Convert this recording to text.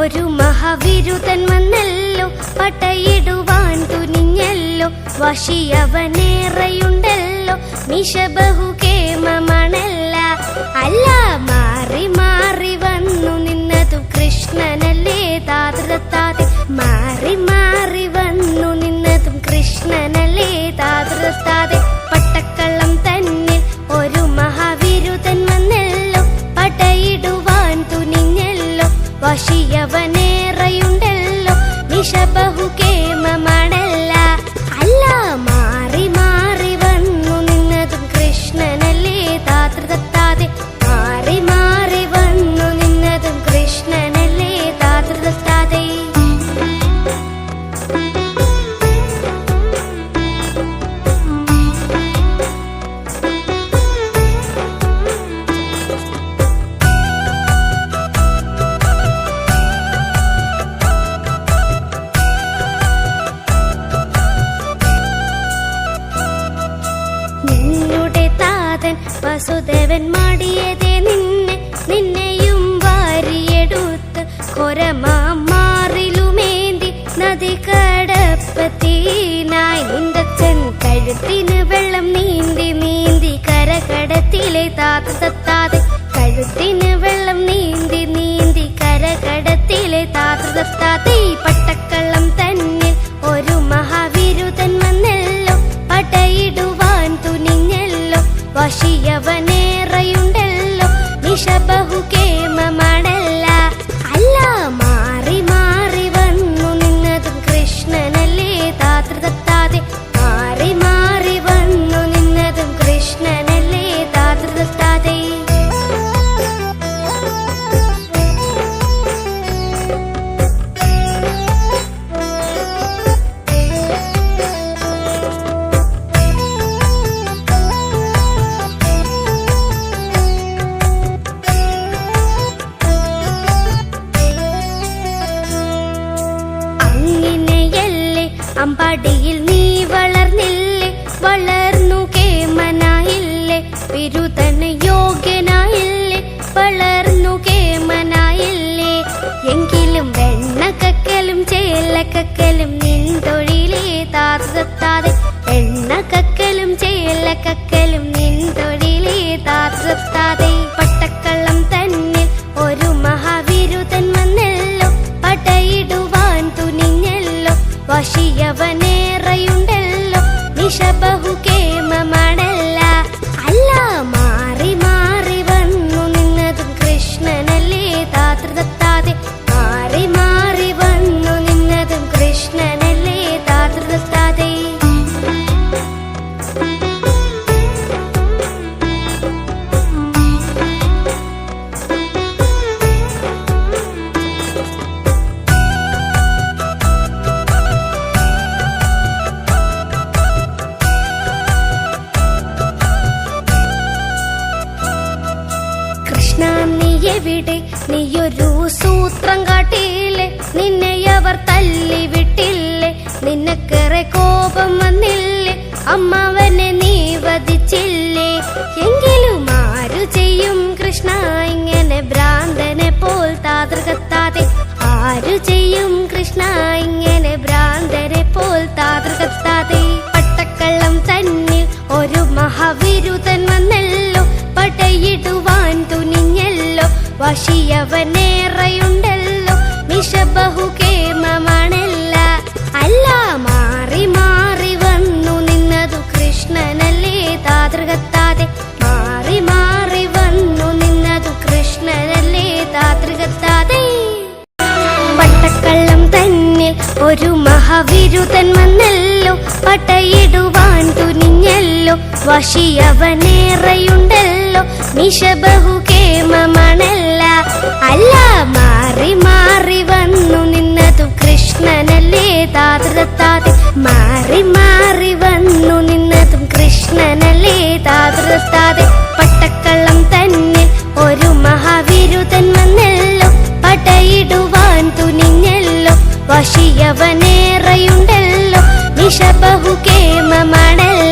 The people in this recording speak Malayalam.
ഒരു മഹാവിരുതൻ വന്നല്ലോ പട്ടയിടുവാൻ തുനിഞ്ഞല്ലോ വശിയവനേറെയുണ്ടല്ലോ മിഷ വശിയവനേറെയുണ്ടല്ലോ നിശ ബഹുകേമമണല്ല നിന്നുടെ താതൻ വസുദേവൻ മാടിയതേ നിന്നെ നിന്നെയും വാരിയെടുത്ത് കൊരമാറിലുമേന്തി നദി കടപ്പത്തീനായി നിന്തച്ചൻ കഴുത്തിന് അമ്പാടിയിൽ നീ വളർന്നില്ലേ? വളർന്നു കേമനായില്ലേ? വിരുതന് യോഗ്യനായില്ലേ? വളർന്നു കേമനായില്ലേ? എങ്കിലും വെണ്ണക്കക്കലും ചേലക്കക്കലും നിൻ തൊഴിലേ താത്തത്താതെ എണ്ണക്കക്കലും ചേലക്കക്കലും നിൻ തൊഴിലേ താത്തത്താതെ വശിയവനേറെയുണ്ടല്ലോ. നിശ എവിടെ നീയൊരു സൂത്രം കാട്ടിയില്ലേ? നിന്നെ അവർ തല്ലി വിട്ടില്ലേ നിനക്കേറെ കോപം വന്നില്ലേ? അമ്മാവനെ നീ വധിച്ചില്ലേ? എങ്കിലും ആരു ചെയ്യും കൃഷ്ണ? ഇങ്ങനെ ഭ്രാന്തനെ പോൽ താതൃകത്താതെ ആരു ചെയ്യും കൃഷ്ണ? വശിയവനേറെയുണ്ടല്ലോ. മിഷ ബഹുകേമമണല്ല അല്ല മാറി മാറി വന്നു നിന്നതു കൃഷ്ണനല്ലേ. താതൃകത്താതെ മാറി മാറി വന്നു നിന്നതു കൃഷ്ണനല്ലേ. താതൃകത്താതെ പട്ടക്കള്ളം തന്നിൽ ഒരു മഹാവിരുതൻ വന്നല്ലോ. പട്ടയിടുവാൻ തുനിഞ്ഞല്ലോ. വശിയവനേറെയുണ്ടല്ലോ. നിശ മാറി മാറി വന്നു നിന്നതും കൃഷ്ണനല്ലേ താതൃത്താതെ. പട്ടക്കള്ളം തന്നെ ഒരു മഹാവിരുതൻ വന്നല്ലോ. പടയിടുവാൻ തുനിഞ്ഞല്ലോ. വശിയവനേറെയുണ്ടല്ലോ. നിശബഹുകേമമാണല്ലോ.